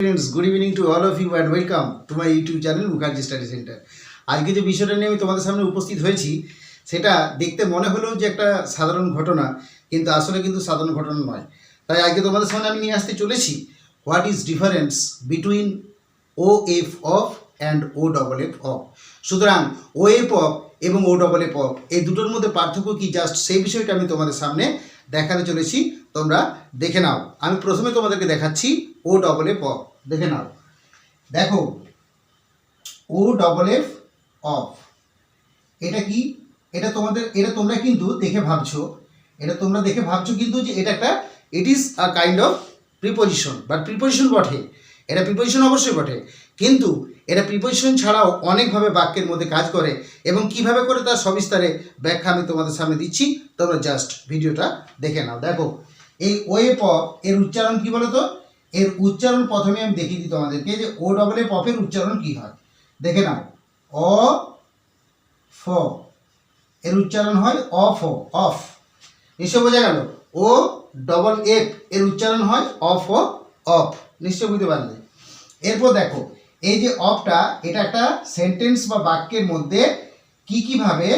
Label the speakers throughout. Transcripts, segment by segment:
Speaker 1: Friends good evening to all of you and welcome to my YouTube channel Mukherjee study centre আজকে যে বিষয়টা নিয়ে আমি তোমাদের সামনে উপস্থিত হয়েছি, সেটা দেখতে মনে হলেও যে একটা সাধারণ ঘটনা, কিন্তু আসলে কিন্তু সাধারণ ঘটনা নয়। তাই আজকে তোমাদের সামনে আমি নিয়ে আসতে চলেছি what is difference between O F of and O double F off সুতরাং ও এফ অফ এবং ও ডবল এফ অফ এই দুটোর মধ্যে পার্থক্য কি? জাস্ট সেই বিষয়টা আমি তোমাদের সামনে দেখাতে চলেছি, তোমরা দেখে নাও। আমি প্রথমে তোমাদেরকে দেখাচ্ছি ও ডবল এফ অফ দেখে নাও। দেখো ও ডবল এফ অফ এটা কি? এটা তোমাদের, এটা তোমরা কিন্তু দেখে ভাবছ, এটা তোমরা দেখে ভাবছ কিন্তু যে এটা একটা it is a kind of preposition but preposition বটে। এটা প্রিপোজিশন অবশ্যই বটে। কিন্তু এটা প্রিপোজিশন ছাড়াও অনেকভাবে বাক্যের মধ্যে কাজ করে এবং কীভাবে করে তার সবিস্তারে ব্যাখ্যা আমি তোমাদের সামনে দিচ্ছি, তোমরা জাস্ট ভিডিওটা দেখে নাও। দেখো, এই ওয়ে প এর উচ্চারণ কি বলো তো এর উচ্চারণ প্রথমে আমি দেখিয়ে দিই তোমাদেরকে যে ও ডবল এ পফের উচ্চারণ কি হয়। দেখে নাও। অ, ফ। এর উচ্চারণ হয় অফ অফ। নিশ্চয় বোঝা গেল? ও ডবল এফ এর উচ্চারণ হয় অফ ও অফ। নিশ্চয় বুঝতে পারলে? এরপর দেখো, এই যে অফটা, এটা একটা সেন্টেন্স বা বাক্যের মধ্যে কি কীভাবে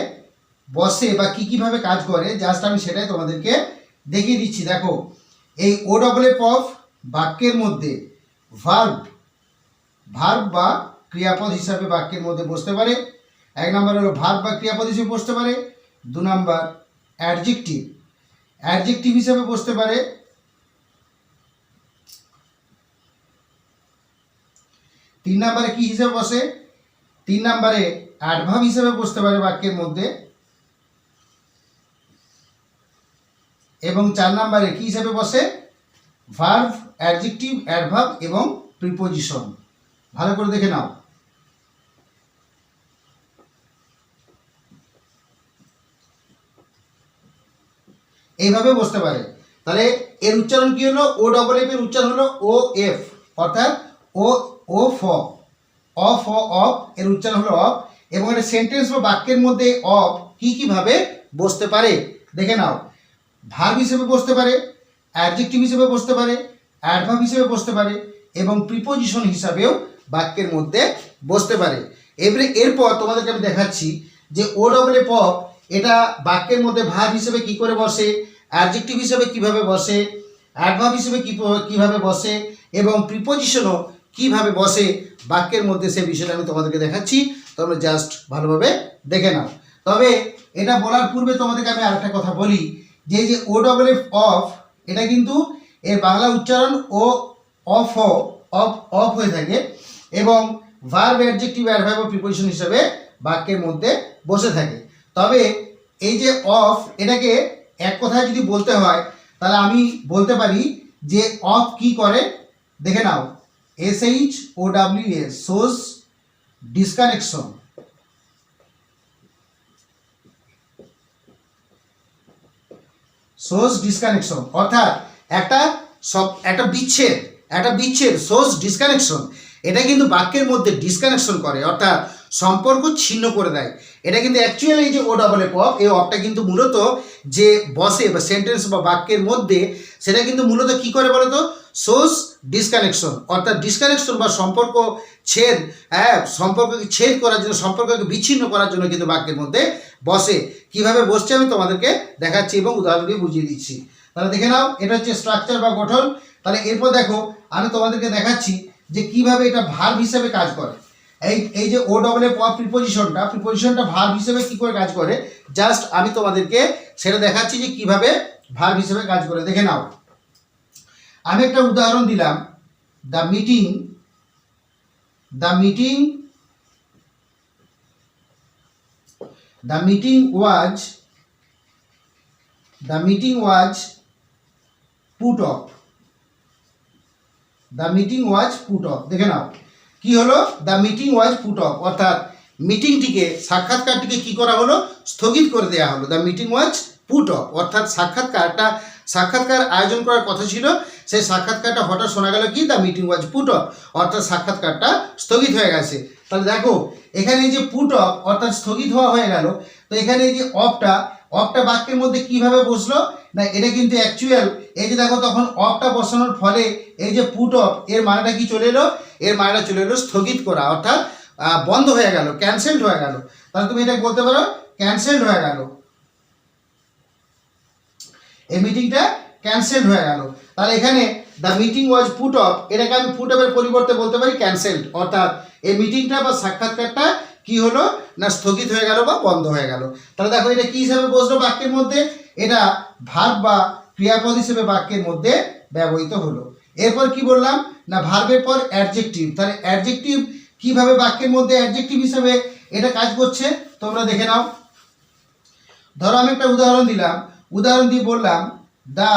Speaker 1: বসে বা কি কীভাবে কাজ করে জাস্ট আমি সেটাই তোমাদেরকে দেখিয়ে দিচ্ছি। দেখো, এই ও ডবল এফ অফ বাক্যের মধ্যে ভার্ব ভার্ব বা ক্রিয়াপদ হিসাবে বাক্যের মধ্যে বসতে পারে। এক নম্বর হলো ভার্ব বা ক্রিয়াপদ হিসেবে বসতে পারে। দু নম্বর অ্যাডজেক্টিভ অ্যাডজেক্টিভ হিসাবে বসতে পারে। তিন নম্বরে কি হিসেবে বসে? তিন নম্বরে অ্যাডভাব হিসেবে বসতে পারে বাক্যের মধ্যে। এবং চার নম্বরে কি হিসেবে বসে? ভার্ভ অ্যাডজেক্টিভ অ্যাডভাব এবং প্রিপোজিশন ভালো করে দেখে নাও। এইভাবে বসতে পারে। তাহলে এর উচ্চারণ কি হলো? ও ডবল এফ এর উচ্চারণ হলো ও এফ অর্থাৎ ও ও ফ অফ অফ এর উচ্চারণ হলো অফ এবং এটা সেন্টেন্স বা বাক্যের মধ্যে অফ কি কীভাবে বসতে পারে? দেখে নাও। ভার্ব হিসেবে বসতে পারে অ্যাডজেক্টিভ হিসেবে বসতে পারে অ্যাডভার্ব হিসেবে বসতে পারে এবং প্রিপোজিশন হিসাবেও বাক্যের মধ্যে বসতে পারে। এবারে এরপর তোমাদেরকে আমি দেখাচ্ছি যে ও ডবল এফ অফ এটা বাক্যের মধ্যে ভাব হিসেবে কি করে বসে, অ্যাডজেক্টিভ হিসেবে কীভাবে বসে, অ্যাডভার্ব হিসেবে কীভাবে বসে এবং প্রিপোজিশনও কীভাবে বসে, বাক্যের মধ্যে সে বিষয়টা আমি তোমাদেরকে দেখাচ্ছি। তোমরা জাস্ট ভালোভাবে দেখে নাও। তবে এটা বলার পূর্বে তোমাদেরকে আমি আরেকটা কথা বলি, যে যে ও ডবল এফ অফ এটা কিন্তু এর বাংলা উচ্চারণ ও অফ অফ অফ হয়ে থাকে এবং ভার্ব অ্যাডজেক্টিভ অ্যাডভার্ব ও প্রিপোজিশন হিসেবে বাক্যের মধ্যে বসে থাকে। তবে এই যে অফ, এটাকে এক কথায় যদি বলতে হয়, তাহলে আমি বলতে পারি যে অফ কি করে? দেখে নাও। S H O W S source disconnection source disconnection অর্থাৎ একটা সব, একটা বিচ্ছেদ একটা বিচ্ছেদ, সোর্স ডিসকানেকশন এটা কিন্তু বাক্যের মধ্যে ডিসকানেকশন করে, অর্থাৎ সম্পর্ক ছিন্ন করে দেয়। এটা কিন্তু অ্যাকচুয়ালি যে ও ডাবল এফ অফ এই অফটা কিন্তু মূলত যে বসে বা সেন্টেন্স বা বাক্যের মধ্যে, সেটা কিন্তু মূলত কি করে বলো তো সোর্স ডিসকানেকশন অর্থাৎ ডিসকানেকশন বা সম্পর্ক ছেদ হ্যাঁ সম্পর্ককে ছেদ করার জন্য, সম্পর্ককে বিচ্ছিন্ন করার জন্য কিন্তু বাক্যের মধ্যে বসে। কীভাবে বসছে আমি তোমাদেরকে দেখাচ্ছি এবং উদাহরণ দিয়ে বুঝিয়ে দিচ্ছি। তাহলে দেখে নাও, এটা হচ্ছে স্ট্রাকচার বা গঠন। তাহলে এরপর দেখো, আমি তোমাদেরকে দেখাচ্ছি যে কীভাবে এটা ভার্ব হিসেবে কাজ করে। এই এই যে ও ডবল এফ প্রিপোজিশনটা প্রিপোজিশনটা ভার্ব হিসেবে কি করে কাজ করে? জাস্ট আমি তোমাদেরকে সেটা দেখাচ্ছি যে কীভাবে ভার্ব হিসেবে কাজ করে। দেখে নাও। আমি একটা উদাহরণ দিলাম। The meeting the meeting the meeting was the meeting was put off the meeting was put off দেখে নাও। কি হলো? The meeting was put off অর্থাৎ মিটিংটিকে, সাক্ষাৎকারটিকে কি করা হলো? স্থগিত করে দেওয়া হলো। The meeting was put off অর্থাৎ সাক্ষাৎকারটা, সাক্ষাৎকার আয়োজন করার কথা ছিল। সেই সাক্ষাৎকারটা হঠাৎ শোনা গেল কি? The meeting was put off অর্থাৎ সাক্ষাৎকারটা স্থগিত হয়ে গেছে। তাহলে দেখো, এখানে যে পুট অফ অর্থাৎ স্থগিত হওয়া হয়ে গেল। তো এখানে যে অফটা অফটা বাক্যের মধ্যে কীভাবে বসল? না, এটা কিন্তু অ্যাকচুয়াল এই যে দেখো তখন অফটা বসানোর ফলে এই যে পুট অফ এর মানেটা কি চলে এলো? এর মানেটা চলে এলো স্থগিত করা, অর্থাৎ বন্ধ হয়ে গেল ক্যান্সেলড হয়ে গেল। তাহলে তুমি এটা বলতে পারো ক্যান্সেলড হয়ে গেল। এই মিটিংটা ক্যান্সেলড হয়ে গেল। তাহলে এখানে the meeting was put off এটাকে আমি পুট অফের পরিবর্তে বলতে পারি ক্যান্সেলড অর্থাৎ এই মিটিংটা বা সাক্ষাৎকারটা কি হলো? না স্থগিত হয়ে গেল বা বন্ধ হয়ে গেল। তাহলে দেখো এটা কি হিসাবে বসল বাক্যের মধ্যে? এটা ভার্ব বা ক্রিয়াপদ হিসেবে বাক্যের মধ্যে ব্যবহৃত হলো। এরপর কি বললাম? না, ভার্বের পর অ্যাডজেক্টিভ তাহলে অ্যাডজেক্টিভ কীভাবে বাক্যের মধ্যে অ্যাডজেক্টিভ হিসেবে এটা কাজ করছে? তোমরা দেখে নাও। ধরো আমি একটা উদাহরণ দিলাম। উদাহরণ দিয়ে বললাম the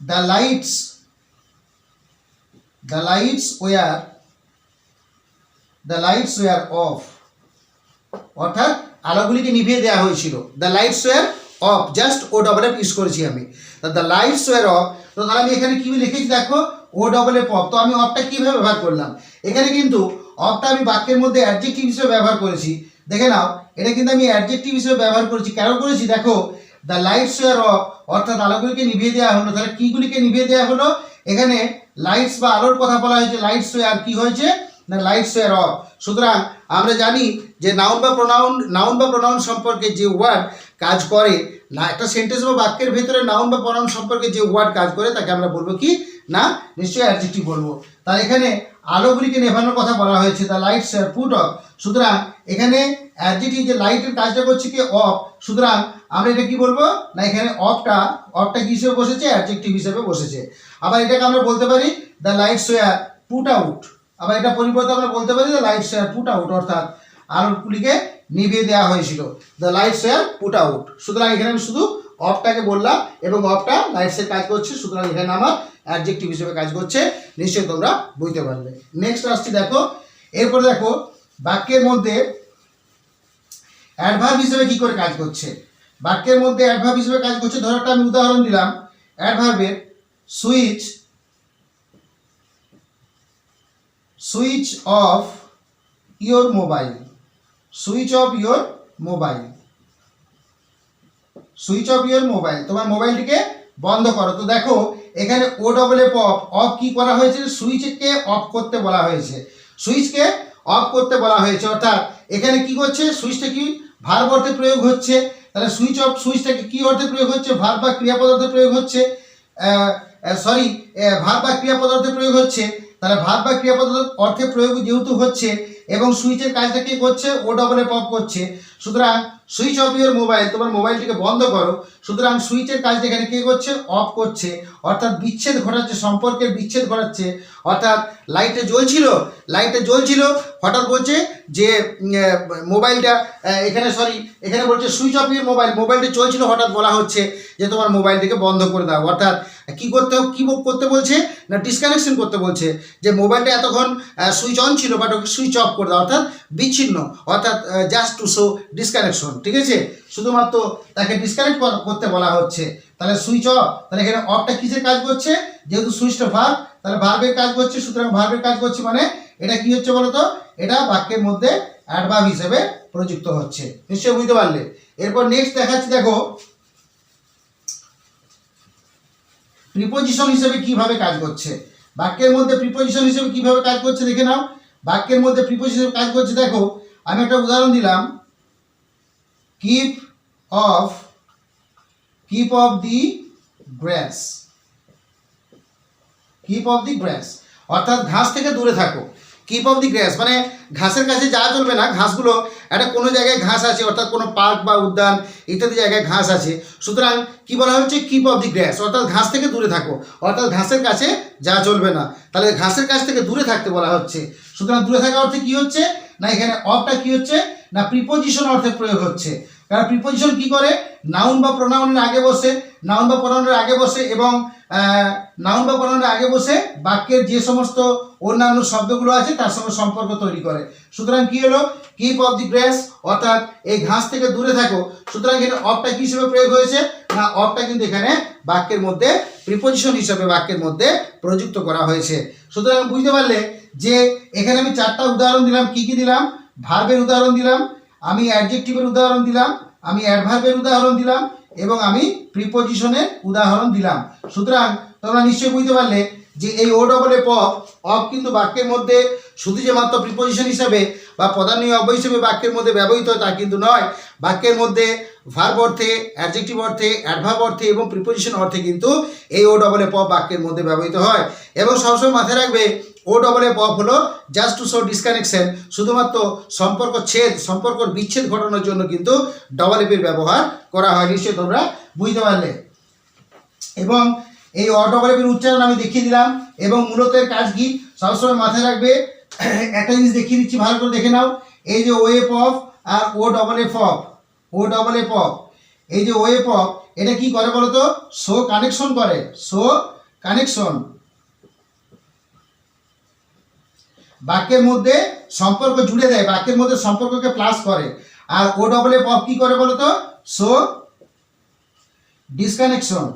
Speaker 1: the lights the lights were the lights were off অর্থাৎ আলোগুলিকে নিভিয়ে দেওয়া হয়েছিল। The lights were off just O double F use করেছি আমি। দ্য লাইটস ওয়ার অফ তো তাহলে আমি এখানে কী লিখেছি দেখো? ও ডবল এফ অফ তো আমি অফটা কীভাবে ব্যবহার করলাম? এখানে কিন্তু অফটা আমি বাক্যের মধ্যে অ্যাডজেক্টিভ হিসেবে ব্যবহার করেছি। দেখে নাও, এটা কিন্তু আমি অ্যাডজেক্টিভ হিসেবে ব্যবহার করেছি। কেন করেছি? দেখো দ্য লাইটস ওয়ার অফ অর্থাৎ আলোগুলিকে নিভিয়ে দেওয়া হলো। তাহলে কীগুলিকে নিভিয়ে দেওয়া হলো? এখানে লাইটস বা আলোর কথা বলা হয়েছে। লাইটস ওয়ার কি হয়েছে? লাইটস ওয়ার অফ সুতরাং আমরা জানি যে নাউন বা প্রোনাউন নাউন বা প্রোনাউন সম্পর্কে যে ওয়ার্ড কাজ করে, না, একটা সেন্টেন্স বা বাক্যের ভেতরে নাউন বা প্রোনাউন সম্পর্কে যে ওয়ার্ড কাজ করে, তাকে আমরা বলব কি? না, নিশ্চয়ই অ্যাডজেক্টিভ বলব। তাহলে এখানে আলোগুলিকে নেভানোর কথা বলা হয়েছে the lights are put off সুতরাং এখানে অ্যাডজেক্টিভ যে লাইটের কাজটা করছে কি? অফ সুতরাং আমরা এটা কি বলব? না, এখানে অফটা অফটা কি হিসেবে বসেছে? অ্যাডজেক্টিভ হিসেবে বসেছে। আবার এটাকে আমরা বলতে পারি the lights were put out আবার এটা পরিবর্তে আমরা বলতে পারি the lights were put out অর্থাৎ আলোগুলিকে নিভিয়ে দেওয়া হয়েছিল। The lights were put out সুতরাং এখানে আমি শুধু অফটাকে বললাম এবং অফটা লাইটসের কাজ করছে, সুতরাং এখানে আমার অ্যাডজেক্টিভ হিসেবে কাজ করছে। নিশ্চয়ই তোমরা বুঝতে পারবে নেক্সট আসছি দেখো, এরপরে দেখো, বাক্যের মধ্যে অ্যাডভার্ব হিসেবে কি করে কাজ করছে? বাক্যের মধ্যে অ্যাডভার্ব হিসেবে কাজ করছে, ধরো একটা আমি উদাহরণ দিলাম। অ্যাডভার্বের switch switch off your mobile. Switch off your mobile. Switch off your mobile. তোমার মোবাইলটিকে বন্ধ করো। তো দেখো, এখানে O double F off off কি করা হয়েছে? সুইচকে অফ করতে বলা হয়েছে। সুইচকে অফ করতে বলা হয়েছে। অর্থাৎ এখানে কি করছে? সুইচটা কি ভার অর্থে প্রয়োগ হচ্ছে? তাহলে সুইচ অফ, সুইচটাকে কি অর্থে প্রয়োগ হচ্ছে? ভার বা ক্রিয়াপদ অর্থে প্রয়োগ হচ্ছে। সরি ভার বা ক্রিয়াপদ অর্থে প্রয়োগ হচ্ছে। তাহলে ভাব বা ক্রিয়াপদ অর্থে প্রয়োগ যেহেতু হচ্ছে এবং সুইচের কাজটা কি করছে? ও ডবল এ পপ করছে। সুতরাং সুইচ অফ ইউর মোবাইল তোমার মোবাইলটিকে বন্ধ করো। সুতরাং সুইচের কাজটা এখানে কে করছে? অফ করছে। অর্থাৎ বিচ্ছেদ ঘটাচ্ছে, সম্পর্কের বিচ্ছেদ ঘটাচ্ছে। অর্থাৎ লাইটে জ্বলছিল লাইটে জ্বলছিল, হঠাৎ বলছে যে মোবাইলটা এখানে সরি এখানে বলছে সুইচ অফ ইউর মোবাইল মোবাইলটা চলছিল, হঠাৎ বলা হচ্ছে যে তোমার মোবাইলটিকে বন্ধ করে দাও। অর্থাৎ কি করতে কি করতে বলছে? না ডিসকানেকশন করতে বলছে যে মোবাইলটা এতক্ষণ সুইচ অন ছিল বাট ওকে সুইচ অফ করে দাও। অর্থাৎ বিচ্ছিন্ন। অর্থাৎ জাস্ট টু শো ডিসকানেকশন ঠিক আছে? শুধুমাত্র তাকে ডিসকানেক্ট করতে বলা হচ্ছে। তাহলে সুইচ অফ তাহলে এখানে অফটা কিসের কাজ করছে? যেহেতু সুইচটা ভার্ব তাহলে ভার্বের কাজ করছে, সুতরাং ভার্বের কাজ করছে মানে এটা কি হচ্ছে বলো তো এটা বাক্যের মধ্যে অ্যাডভার্ব হিসেবে প্রযুক্ত হচ্ছে। নিশ্চয়ই বুঝতে পারলে? এরপর নেক্সট দেখাচ্ছি, দেখো। প্রিপোজিশন হিসেবে কীভাবে কাজ করছে? বাক্যের মধ্যে প্রিপোজিশন হিসেবে কীভাবে কাজ করছে, দেখে নাও। বাক্যের মধ্যে প্রিপোজিশন কাজ করছে, দেখো। আমি একটা উদাহরণ দিলাম। Keep off keep off the grass keep off the grass অর্থাৎ ঘাস থেকে দূরে থাকো। কিপ অফ দি গ্রাস মানে ঘাসের কাছে যাওয়া চলবে না, ঘাসগুলো একটা কোনো জায়গায় ঘাস আছে, অর্থাৎ কোনো পার্ক বা উদ্যান ইত্যাদি জায়গায় ঘাস আছে। সুতরাং কী বলা হচ্ছে? কিপ অফ দি গ্রাস অর্থাৎ ঘাস থেকে দূরে থাকো। অর্থাৎ ঘাসের কাছে যাওয়া চলবে না। তাহলে ঘাসের কাছ থেকে দূরে থাকতে বলা হচ্ছে। সুতরাং দূরে থাকা অর্থে কি হচ্ছে? না, এখানে অফটা কি হচ্ছে? না প্রিপোজিশন অর্থে প্রয়োগ হচ্ছে। কারণ প্রিপোজিশন কি করে? নাউন বা প্রোনাউনের আগে বসে নাউন বা প্রোনাউনের আগে বসে এবং নাউন বা প্রোনাউনের আগে বসে বাক্যের যে সমস্ত অন্যান্য শব্দগুলো আছে তার সঙ্গে সম্পর্ক তৈরি করে। সুতরাং কি হলো? কিপ অফ দি গ্রাস অর্থাৎ এই ঘাস থেকে দূরে থাকো। সুতরাং এখানে অফটা কি হিসেবে প্রয়োগ হয়েছে? না অফটা কিন্তু এখানে বাক্যের মধ্যে প্রিপোজিশন হিসেবে বাক্যের মধ্যে প্রযুক্ত করা হয়েছে। সুতরাং বুঝতে পারলে যে এখানে আমি চারটা উদাহরণ দিলাম, কি কি দিলাম? ভার্বের উদাহরণ দিলাম, আমি অ্যাডজেক্টিভের উদাহরণ দিলাম, আমি অ্যাডভার্বের উদাহরণ দিলাম এবং আমি প্রিপোজিশনের উদাহরণ দিলাম। সুতরাং তোমরা নিশ্চয়ই বুঝতে পারলে যে এই O double F off off কিন্তু বাক্যের মধ্যে শুধু যে মাত্র প্রিপোজিশন হিসাবে বা প্রধানীয় অব্যয় হিসেবে বাক্যের মধ্যে ব্যবহৃত হয় তা কিন্তু নয়। বাক্যের মধ্যে ভার্ব অর্থে অ্যাডজেক্টিভ অর্থে অ্যাডভার্ব অর্থে এবং প্রিপোজিশন অর্থে কিন্তু এই ও ডবল এফ অফ বাক্যের মধ্যে ব্যবহৃত হয়। এবং সবসময় মাথায় রাখবে ও ডবল এফ অফ হলো জাস্ট টু শো ডিসকানেকশন শুধুমাত্র সম্পর্ক ছেদ, সম্পর্ক বিচ্ছেদ ঘটানোর জন্য কিন্তু ডবল এফের ব্যবহার করা হয়। নিশ্চয়ই তোমরা বুঝতে পারলে। এবং এই অ ডবল এফের উচ্চারণ আমি দেখিয়ে দিলাম। এবং মূলত এর কাজ কি? সবসময় মাথায় রাখবে, একটা জিনিস দেখিয়ে দিচ্ছি, ভালো করে দেখে নাও। এই যে O F of R O double F off O double F off এই যে ও এফ অফ এটা কি করে বলো তো শো কানেকশন করে শো কানেকশন বাক্যের মধ্যে সম্পর্ক জুড়ে দেয়, বাক্যের মধ্যে সম্পর্ককে প্লাস করে। আর ও ডবল এফ অফ কি করে বলো তো শো ডিসকানেকশন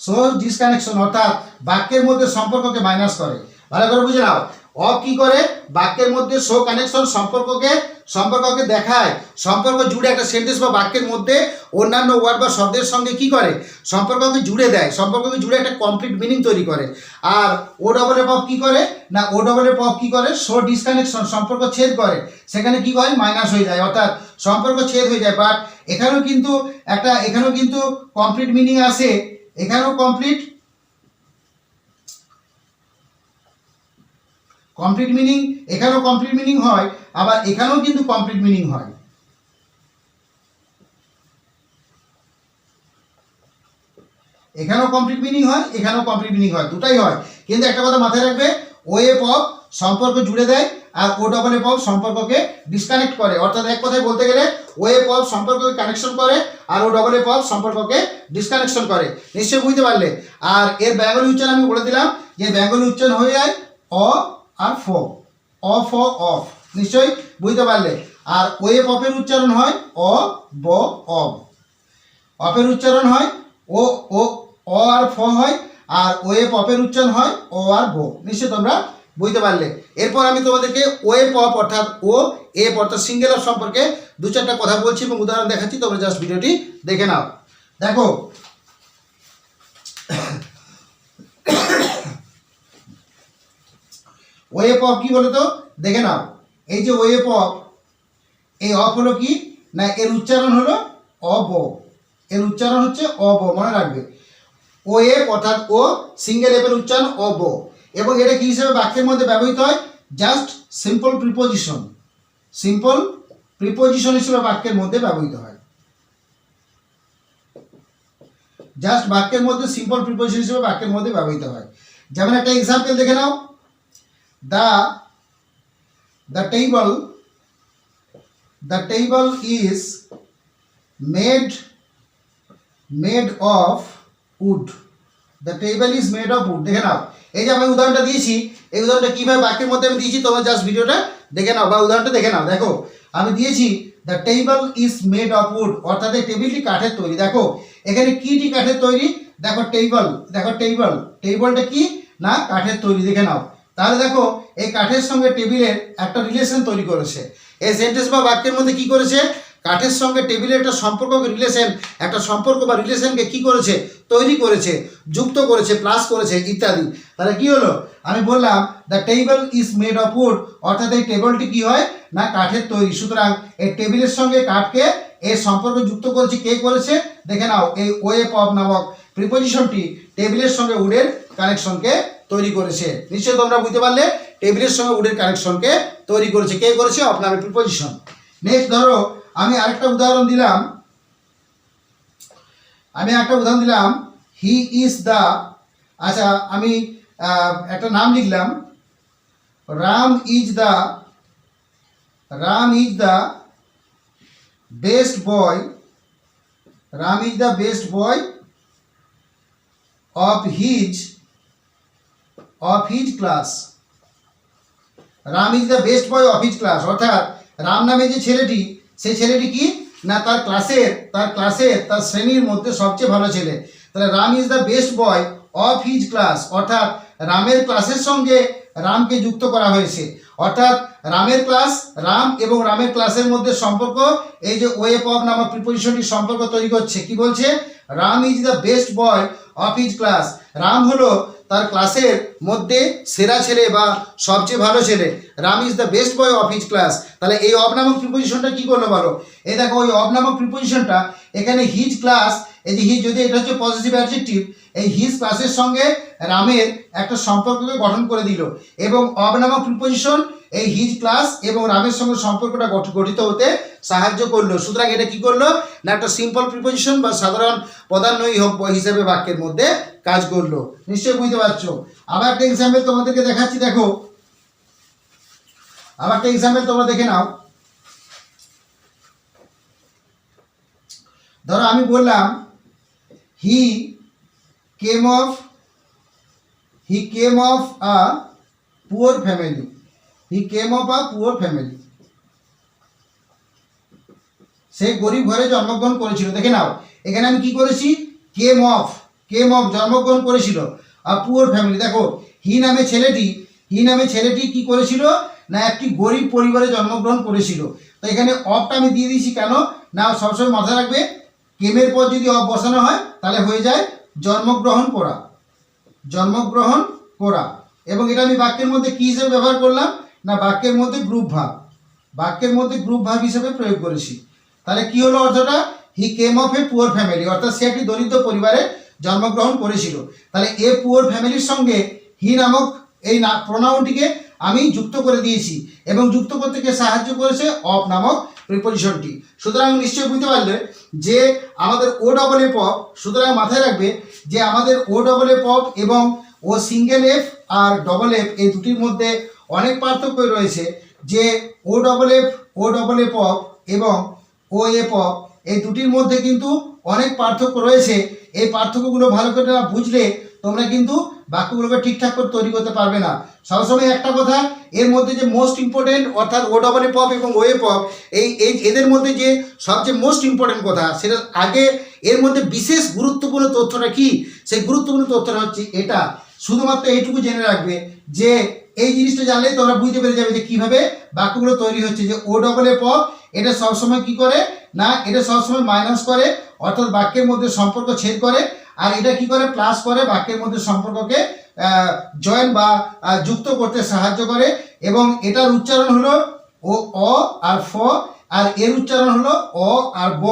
Speaker 1: সো ডিসকানেকশন অর্থাৎ বাক্যের মধ্যে সম্পর্ককে মাইনাস করে। ভালো করে বুঝে নাও। অফ কি করে? বাক্যের মধ্যে শো কানেকশন সম্পর্ককে সম্পর্ককে দেখায়, সম্পর্ক জুড়ে একটা সেন্টেন্স বা বাক্যের মধ্যে অন্যান্য ওয়ার্ড বা শব্দের সঙ্গে কি করে? সম্পর্ককে জুড়ে দেয়, সম্পর্ককে জুড়ে একটা কমপ্লিট মিনিং তৈরি করে। আর ও ডবল এফ অফ কি করে? না ও ডবল এফ অফ কি করে? শো ডিসকানেকশন সম্পর্ক ছেদ করে। সেখানে কি হয়? মাইনাস হয়ে যায়। অর্থাৎ সম্পর্ক ছেদ হয়ে যায়। বাট এখানেও কিন্তু একটা, এখানেও কিন্তু কমপ্লিট মিনিং আসে। এখানেও কমপ্লিট কমপ্লিট মিনিং এখানেও কমপ্লিট মিনিং হয়, আবার এখানেও কিন্তু কমপ্লিট মিনিং হয়। এখানেও কমপ্লিট মিনিং হয়, এখানেও কমপ্লিট মিনিং হয়, দুটাই হয়। কিন্তু একটা কথা মাথায় রাখবে ও এফ অফ সম্পর্ক জুড়ে দেয়, আর ও ডবল এ অফ সম্পর্ককে ডিসকানেক্ট করে। অর্থাৎ এক কথায় বলতে গেলে ও এফ অফ সম্পর্ককে কানেকশন করে, আর ও ডবল এ অফ সম্পর্ককে ডিসকানেকশন করে। নিশ্চয়ই বুঝতে পারলে? আর এর বেঙ্গলি উচ্চারণ আমি বলে দিলাম, যে বেঙ্গলি উচ্চারণ হয়ে যায়, অ আর ফ। অ, ফ, অফ। নিশ্চয়ই? বুঝতে পারলে। আর ও এফ অফের উচ্চারণ হয় অ, ব, অব। অপের উচ্চারণ হয় ও ও, অ আর ফ হয়, আর ও এ পপের উচ্চারণ হয় ও আর ব। নিশ্চয় তোমরা বুঝতে পারলে। এরপর আমি তোমাদেরকে ও এ পপ অর্থাৎ ও, এ অর্থাৎ সিঙ্গেল অফ সম্পর্কে দু চারটা কথা বলছি এবং উদাহরণ দেখাচ্ছি। তোমরা জাস্ট ভিডিওটি দেখে নাও। দেখো ও এ পপ কি বলো তো? দেখে নাও। এই যে ও এ পপ এই অফ হলো কি? না, এর উচ্চারণ হলো অব এর উচ্চারণ হচ্ছে অব মনে রাখবে। ও এফ অর্থাৎ ও সিঙ্গেল এফের উচ্চারণ অব এবং এটা কি হিসেবে বাক্যের মধ্যে ব্যবহৃত হয়? Just simple preposition simple preposition হিসেবে বাক্যের মধ্যে ব্যবহৃত হয়। জাস্ট বাক্যের মধ্যে সিম্পল প্রিপোজিশন হিসেবে বাক্যের মধ্যে ব্যবহৃত হয়। যেমন একটা এক্সাম্পল দেখে নাও। The the table the table is made made of wood the table is made of wood দেখে নাও। এই যে আমি উদাহরণটা দিয়েছি, এই উদাহরণটা কীভাবে বাক্যের মধ্যে আমি দিয়েছি, তোমরা জাস্ট ভিডিওটা দেখে নাও বা উদাহরণটা দেখে নাও। দেখো, আমি দিয়েছি the table is made of wood অর্থাৎ এই টেবিলটি কাঠের তৈরি। দেখো, এখানে কিটি কাঠের তৈরি? দেখো টেবল দেখো টেবল টেবলটা কি? না, কাঠের তৈরি। দেখে নাও। তাহলে দেখো, এই কাঠের সঙ্গে টেবিলের একটা রিলেশন তৈরি করেছে। এই সেন্টেন্স বা বাক্যের মধ্যে কি করেছে? কাঠের সঙ্গে টেবিলের একটা সম্পর্ক রিলেশন একটা সম্পর্ক বা রিলেশনকে কি করেছে? তৈরি করেছে, যুক্ত করেছে প্লাস করেছে, ইত্যাদি। তাহলে কি হলো? আমি বললাম the table is made of wood অর্থাৎ এই টেবিলটি কি হয়? না, কাঠের তৈরি। সুতরাং এই টেবিলের সঙ্গে কাঠকে এর সম্পর্ক যুক্ত করেছে কে করেছে? দেখে নাও, এই ওয়ে পব নামক প্রিপোজিশনটি টেবিলের সঙ্গে উডের কানেকশনকে তৈরি করেছে। নিশ্চয়ই তোমরা বুঝতে পারলে, টেবিলের সঙ্গে উডের কানেকশনকে তৈরি করেছে। কে করেছে? অফ নামে প্রিপোজিশন নেক্সট ধরো, আমি আরেকটা উদাহরণ দিলাম। আমি একটা উদাহরণ দিলাম। হি ইজ দ্য আচ্ছা আমি একটা নাম লিখলাম। Ram is the Ram is the best boy Ram is the best boy of his of his class. Ram is the best boy of his class. অর্থাৎ রাম নামে যে ছেলেটি, সেই ছেলেটি কি? না, তার ক্লাসের তার ক্লাসের, তার শ্রেণির মধ্যে সবচেয়ে ভালো ছেলে। তাহলে Ram is the best boy of his class. অর্থাৎ রামের ক্লাসের সঙ্গে রামকে যুক্ত করা হয়েছে। অর্থাৎ রামের ক্লাস, রাম এবং রামের ক্লাসের মধ্যে সম্পর্ক, এই যে ওয়েব অফ নামক প্রিপোজিশনটি সম্পর্ক তৈরি করছে, কি বলছে? Ram is the best boy of his class. Ram হলো তার ক্লাসের মধ্যে সেরা ছেলে বা সবচেয়ে ভালো ছেলে। Ram is the best boy of his class তাহলে এই অব নামক প্রিপোজিশনটা কী করল বলো? এই দেখো ওই অব নামক প্রিপোজিশনটা এখানে হিজ ক্লাস এই যে হিজ যদি এটা হচ্ছে পজিটিভ অ্যাডজেক্টিভ এই হিজ ক্লাসের সঙ্গে রামের একটা সম্পর্ককে গঠন করে দিল। এবং অব নামক প্রিপোজিশন এই হিজ ক্লাস এবং রামের সঙ্গে সম্পর্কটা গঠ- গঠিত হতে সাহায্য করল। সুতরাং এটা কি করল? না একটা সিম্পল প্রিপোজিশন বা সাধারণ পদান্বয়ী হোক হিসেবে বাক্যের মধ্যে কাজ করল। নিশ্চয়ই বুঝতে পারছ। আবার একটা এক্সাম্পল তোমাদেরকে দেখাচ্ছি, দেখো। আবার একটা এক্সাম্পল তোমরা দেখে নাও। ধরো আমি বললাম he came of he came of a poor family he came of a poor family সে গরিব ঘরে জন্মগ্রহণ করেছিল। দেখে নাও। এখানে আমি কি করেছি? কেম অফ কেম অফ জন্মগ্রহণ করেছিল। আর পুয়ার ফ্যামিলি দেখো, হি নামে ছেলেটি, হি নামে ছেলেটি কি করেছিল? না, একটি গরিব পরিবারে জন্মগ্রহণ করেছিল। তো এখানে অফটা আমি দিয়ে দিয়েছি কেন? না, সবসময় মাথায় রাখবে কেমের পর যদি অফ বসানো হয়, তাহলে হয়ে যায় জন্মগ্রহণ করা। জন্মগ্রহণ করা। এবং এটা আমি বাক্যের মধ্যে কী হিসেবে ব্যবহার করলাম? না, বাক্যের মধ্যে গ্রুপ ভাব বাক্যের মধ্যে গ্রুপ ভাব হিসেবে প্রয়োগ করেছি। তাহলে কি হলো অর্থটা? He came of a poor family, অর্থাৎ সে একটি দরিদ্র পরিবারে জন্মগ্রহণ করেছিল। তাহলে এ পুয়ার ফ্যামিলির সঙ্গে হি নামক এই প্রোনাউনটিকে আমি যুক্ত করে দিয়েছি এবং যুক্ত করতে গিয়ে সাহায্য করেছে? অফ নামক প্রিপোজিশনটি সুতরাং নিশ্চয়ই বুঝতে পারলে যে আমাদের ও ডবল এ পপ সুতরাং মাথায় রাখবে যে আমাদের ও ডবল এ পপ এবং ও সিঙ্গেল এফ আর ডবল এফ এই দুটির মধ্যে অনেক পার্থক্য রয়েছে যে O double F O double A pop এবং ও এ পপ এই দুটির মধ্যে কিন্তু অনেক পার্থক্য রয়েছে। এই পার্থক্যগুলো ভালো করে না বুঝলে তোমরা কিন্তু বাক্যগুলোকে ঠিকঠাক করে তৈরি করতে পারবে না। সবসময় একটা কথা, এর মধ্যে যে মোস্ট ইম্পর্টেন্ট অর্থাৎ ও ডবল পপ এবং ও এ পপ এই এদের মধ্যে যে সবচেয়ে মোস্ট ইম্পর্টেন্ট কথা সেটা আগে এর মধ্যে বিশেষ গুরুত্বপূর্ণ তথ্যটা কি? সেই গুরুত্বপূর্ণ তথ্যটা হচ্ছে এটা। শুধুমাত্র এইটুকু জেনে রাখবে যে এই জিনিসটা জানলে তোমরা বুঝতে পেরে যাবে যে কীভাবে বাক্যগুলো তৈরি হচ্ছে, যে ও ডবল এ পপ এটা সবসময় কি করে? না, এটা সবসময় মাইনাস করে, অর্থাৎ বাক্যের মধ্যে সম্পর্ক ছেদ করে, আর এটা কি করে? প্লাস করে, বাক্যের মধ্যে সম্পর্ককে জয়েন বা যুক্ত করতে সাহায্য করে, এবং এটার উচ্চারণ হলো ও, অ, আর ফ, আর এর উচ্চারণ হলো অ আর ব।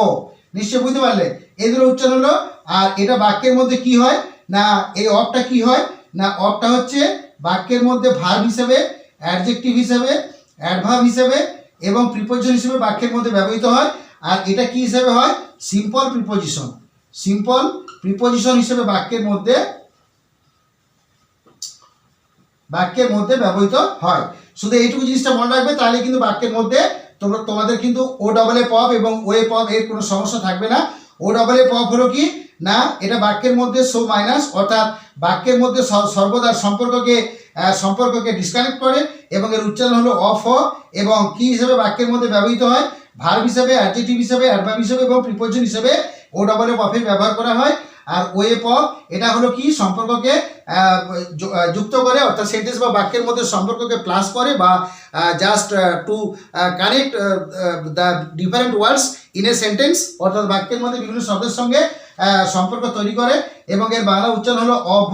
Speaker 1: নিশ্চয় বুঝতে পারলে? এদের উচ্চারণ হলো, আর এটা বাক্যের মধ্যে কি হয়? না, এই অফটা কি হয়? না অফটা হচ্ছে বাক্যের মধ্যে ভার্ব হিসেবে অ্যাডজেক্টিভ হিসেবে অ্যাডভার্ব হিসেবে এবং প্রিপোজিশন হিসেবে বাক্যের মধ্যে ব্যবহৃত হয়। আর এটা কি হিসেবে হয়? সিম্পল প্রিপোজিশন সিম্পল প্রিপোজিশন হিসেবে বাক্যের মধ্যে বাক্যের মধ্যে ব্যবহৃত হয়। শুধু এইটুকু জিনিসটা মনে রাখবে, তাহলে কিন্তু বাক্যের মধ্যে তোমরা, তোমাদের কিন্তু ও ডবল এ পপ এবং ও এ পপ এর কোনো সমস্যা থাকবে না। ও ডবল পপ হলো কি? না, এটা বাক্যের মধ্যে সো মাইনাস, অর্থাৎ বাক্যের মধ্যে সর্বদা সম্পর্ককে সম্পর্ককে ডিসকানেক্ট করে এবং এর উচ্চারণ হলো অফ এবং কি হিসেবে বাক্যের মধ্যে ব্যবহৃত হয়? ভার্ব হিসেবে অ্যাডজেক্টিভ হিসেবে অ্যাডভার্ব হিসেবে এবং প্রিপোজিশন হিসেবে ও ডবল এ পপের ব্যবহার করা হয়। আর ও এ এটা হলো কি? সম্পর্ককে যুক্ত করে, অর্থাৎ সেন্টেন্স বা বাক্যের মধ্যে সম্পর্ককে প্লাস করে বা just to connect the different words in a sentence অর্থাৎ বাক্যের মধ্যে বিভিন্ন শব্দের সঙ্গে সম্পর্ক তৈরি করে এবং এর বাংলা উচ্চারণ হলো অব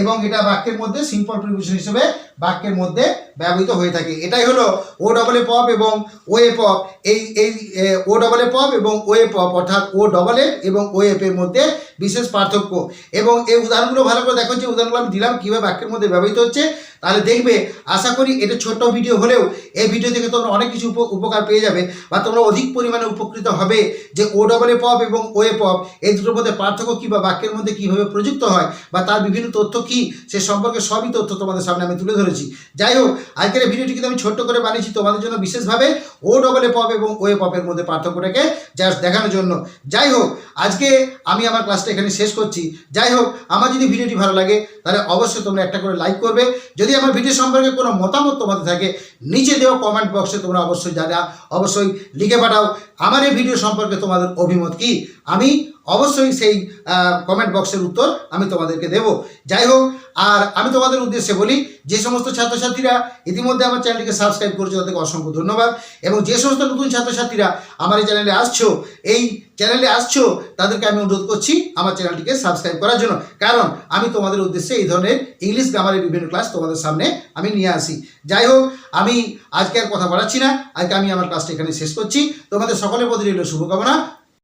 Speaker 1: এবং এটা বাক্যের মধ্যে সিম্পল প্রিপোজিশন হিসেবে বাক্যের মধ্যে ব্যবহৃত হয়ে থাকে। এটাই হলো ও ডবল এ পপ এবং ও এ পপ এই এই ও ডবল এ পপ এবং ও এ পপ অর্থাৎ ও ডবল এফ এবং ও এফ এর মধ্যে বিশেষ পার্থক্য। এবং এই উদাহরণগুলো ভালো করে দেখো যে উদাহরণগুলো আমি দিলাম কীভাবে বাক্যের মধ্যে ব্যবহৃত হচ্ছে। তাহলে দেখবে, আশা করি এটা ছোট্ট ভিডিও হলেও এই ভিডিও থেকে তোমরা অনেক কিছু উপ- উপকার পেয়ে যাবে বা তোমরা অধিক পরিমাণে উপকৃত হবে যে ও ডবল এ পপ এবং ও এ পপ এই দুটোর মধ্যে পার্থক্য কী বা বাক্যের মধ্যে কীভাবে প্রযুক্ত হয় বা তার বিভিন্ন তথ্য কী, সে সম্পর্কে সবই তথ্য তোমাদের সামনে আমি তুলে ধরেছি। যাই হোক, আজকের এই ভিডিওটি কিন্তু আমি ছোট্ট করে বানিয়েছি তোমাদের জন্য বিশেষভাবে ও ডবল এ পপ এবং ও এ পপের মধ্যে পার্থক্যটাকে জাস্ট দেখানোর জন্য। যাই হোক, আজকে আমি আমার ক্লাসটা এখানে শেষ করছি। যাই হোক, আমার যদি ভিডিওটি ভালো লাগে, তাহলে অবশ্যই তোমরা একটা করে লাইক করবে। যদি আমার ভিডিও সম্পর্কে কোনো মতামত তোমাদের থাকে, নিচে দেওয়া কমেন্ট বক্সে তোমরা অবশ্যই জানা, অবশ্যই লিখে পাঠাও। আমার এই ভিডিও সম্পর্কে তোমাদের অভিমত কি? আমি অবশ্যই সেই কমেন্ট বক্সের উত্তর আমি তোমাদেরকে দেব। যাই হোক, আর আমি তোমাদের উদ্দেশ্যে বলি, যে সমস্ত ছাত্রছাত্রীরা ইতিমধ্যে আমার চ্যানেলটিকে সাবস্ক্রাইব করেছ, তাদেরকে অসংখ্য ধন্যবাদ। এবং যে সমস্ত নতুন ছাত্রছাত্রীরা আমার এই চ্যানেলে আসছো, এই চ্যানেলে আসছো, তাদেরকে আমি অনুরোধ করছি আমার চ্যানেলটিকে সাবস্ক্রাইব করার জন্য। কারণ আমি তোমাদের উদ্দেশ্যে এই ধরনের ইংলিশ গ্রামারের বিভিন্ন ক্লাস তোমাদের সামনে আমি নিয়ে আসি। যাই হোক, আমি আজকে আর কথা বাড়াচ্ছি না। আজকে আমি আমার ক্লাসটা এখানে শেষ করছি। তোমাদের সকলের প্রতি রইল শুভকামনা।